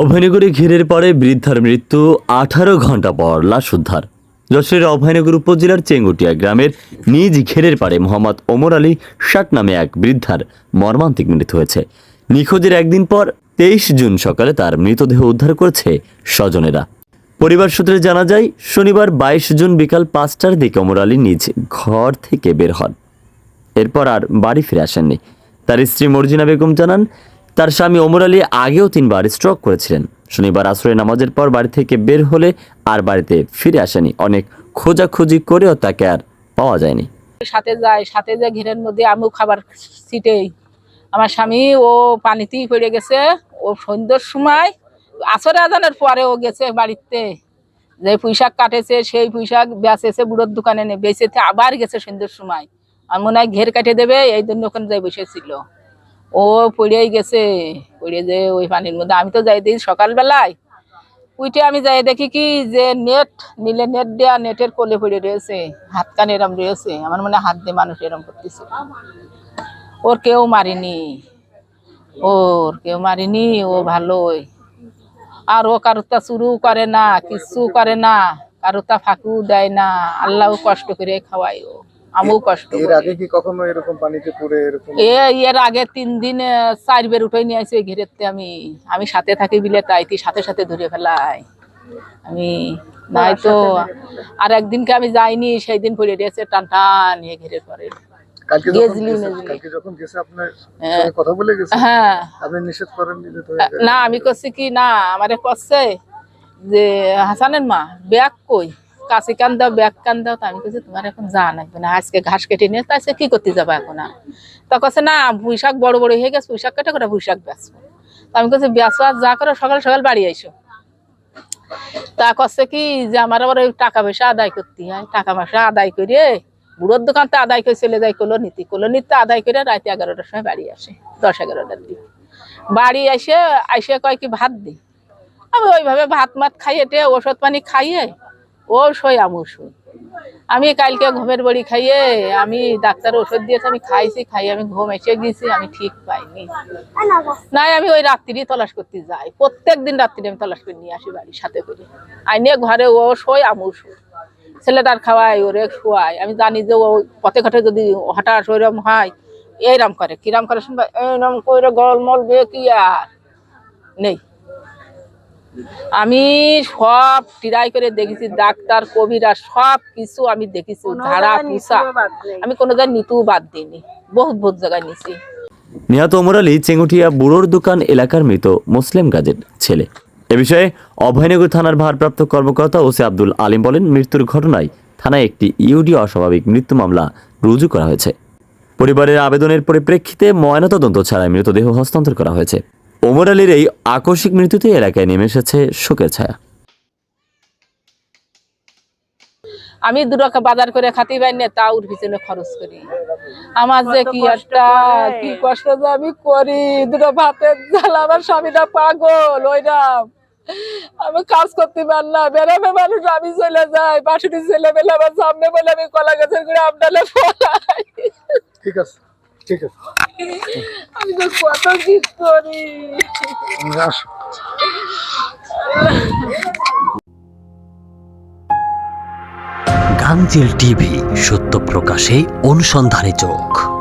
অভয়নগরে ঘেরের পরে বৃদ্ধার মৃত্যু আঠারো ঘণ্টা পর লাশ উদ্ধার। যশোরের অভয়নগর উপজেলার চেঙ্গুটিয়া গ্রামের নিজ ঘেরের পাড়ে মোহাম্মদ ওমর আলী ষাট নামে এক বৃদ্ধার মর্মান্তিক মৃত্যু হয়েছে। নিখোঁজের একদিন পর তেইশ জুন সকালে তার মৃতদেহ উদ্ধার করেছে স্বজনেরা। পরিবার সূত্রে জানা যায়, শনিবার বাইশ জুন বিকাল পাঁচটার দিকে ওমর আলী নিজ ঘর থেকে বের হন। এরপর আর বাড়ি ফিরে আসেননি। তার স্ত্রী মর্জিনা বেগম জানান তার স্বামী ওমর আলী আগেও তিনবার স্ট্রোক করেছিলেন। শনিবার আশ্রয় নামাজের পর বাড়ি থেকে বের হলে আর বাড়িতে ফিরে আসেনি। অনেক খোঁজাখুঁজি করেও তাকে আর পাওয়া যায়নি। সাথে যায় সাথে যায় ঘেরের মধ্যে আমিও খাবার ছিটেই। আমার স্বামী, ও পানিতেই পড়ে গেছে। ও সন্ধ্যের সময় আসরে আজানের পরে ও গেছে বাড়িতে। যে পুঁইশাক কাটেছে, সেই পুঁইশাক বেচেছে, বুড়োর দোকানে নে বেচেছে, আবার গেছে সন্ধ্যের সময়। আর মনে হয় ঘের কাটে দেবে, এই জন্য ওখানে যাই বসেছিল ও পড়েই গেছে পড়ে যে ওই পানির মধ্যে। আমি তো যাই দিই সকালবেলায়। উইটে আমি যাই দেখি কি যে নেট নিলে নেট দেয়া নেটের কোলে পড়ে রয়েছে। হাত কান এরম রয়েছে। আমার মনে হাত দিয়ে মানুষ এরম করতেছে। ওর কেউ মারিনি। ওর কেউ মারিনি। ও ভালোই। আর ও কারুতা শুরু করে না কিছু করে না। কারুতা ফাঁকু দেয় না। আল্লাহ কষ্ট করে খাওয়াই ও। আমিও কষ্ট এর আগে কি কখনো এরকম পানিতে পড়ে এরকম? এ এর আগে তিন দিন চার বের উঠে নিয়ে আসি ঘেরেতে আমি। আমি সাথে থাকি বিলে তাই তুই সাথে সাথে ধরে ফেলাই। আমি নাই তো আর একদিনকে আমি যাইনি সেই দিন পড়ে দিয়েছে টান টান নিয়ে ঘেরে পরে। হ্যাঁ। হ্যাঁ। না আমি করছি কি না আমারে করছে যে হাসানের মা ব্যাগ কই? কাশি কান দাও, ব্যাগ কান দাও, তা আমি তোমার এখন যা লাগবে না, আজকে ঘাস কেটে নিয়ে তাই কি করতে যাব এখন আর? তা কছে না, পুঁইশাক বড় বড় হয়ে গেছে, পুঁইশাক কেটে করে পুঁইশাক বেচবো। তা আমি কইছি, বেচো আর যা করো, সকাল সকাল বাড়ি আইসো। তা করছে কি, যে আমার আবার ওই টাকা পয়সা আদায় করতে হয়, টাকা পয়সা আদায় করে বুড়োর দোকান তো আদায় করে চলে যায়, কলোনিতে কলোনিতে আদায় করে রাতে এগারোটার সময় বাড়ি আসে, দশ এগারোটার দিকে। বাড়ি এসে এসে কয় কি ভাত দি আমি ওইভাবে ভাত মাত খাইয়ে ওষুধ পানি খাইয়ে ও সই শুই আমি কালকে ঘুমের বড়ি খাইয়ে, আমি ডাক্তার ওষুধ দিয়েছে, আমি খাইছি, খাইয়ে আমি ঘুম এসে গেছি, আমি ঠিক পাইনি। নাই, আমি ওই রাত্রি তলাশ করতে যাই। প্রত্যেক দিন রাত্রি আমি তলাশ করে নিয়ে আসি বাড়ির সাথে করে। আইনে ঘরে ও শোয় আমু ছেলেটার খাওয়াই ওরে শোয়াই আমি জানি যে ও পথে ঘাটে যদি হঠাৎ ওইরকম হয় এইরকম করে, কিরাম করে শুনবা? এইরকম করে গলমল বে কি আর? নেই। আমি সব ট্রাই করে দেখেছি ডাক্তার কবিরা সব কিছু আমি দেখেছি ঝাড়া পুষা আমি কোনো জায়গায় নিতেও বাদ দিইনি বহুত বহুত জায়গায় নিছি নিহত ওমর আলী চেঙ্গুটিয়া বুড়োর দোকান এলাকার মৃত মুসলিম গাজের ছেলে। এ বিষয়ে অভয়নগর থানার ভারপ্রাপ্ত কর্মকর্তা ওসি আব্দুল আলিম বলেন মৃত্যুর ঘটনায় থানায় একটি ইউডি অস্বাভাবিক মৃত্যু মামলা রুজু করা হয়েছে। পরিবারের আবেদনের পরিপ্রেক্ষিতে ময়নাতদন্ত ছাড়াই মৃতদেহ হস্তান্তর করা হয়েছে। ওমর আলীর এই আকস্মিক মৃত্যুতে এলাকায় নেমে এসেছে শোকের ছায়া। আমি দু টাকা বাজার করে খাতে পাই না তা ওর পিছনে খরচ করি। আমার যে কি একটা কি কষ্ট যে আমি করি। দুটো ভাতের জ্বালা আমার স্বামীটা পাগল ওইরাম আমি কাজ করতে পার না। বেড়াবে মানুষ আমি চলে যাই। বাসুটি ছেলে পেলে আমার সামনে বলে আমি কলা গাছের করে আমডালে ফলাই। ঠিক আছে ঠিক আছে। আমি তো কত আসো টিভি সত্য প্রকাশে অনুসন্ধানী চোখ।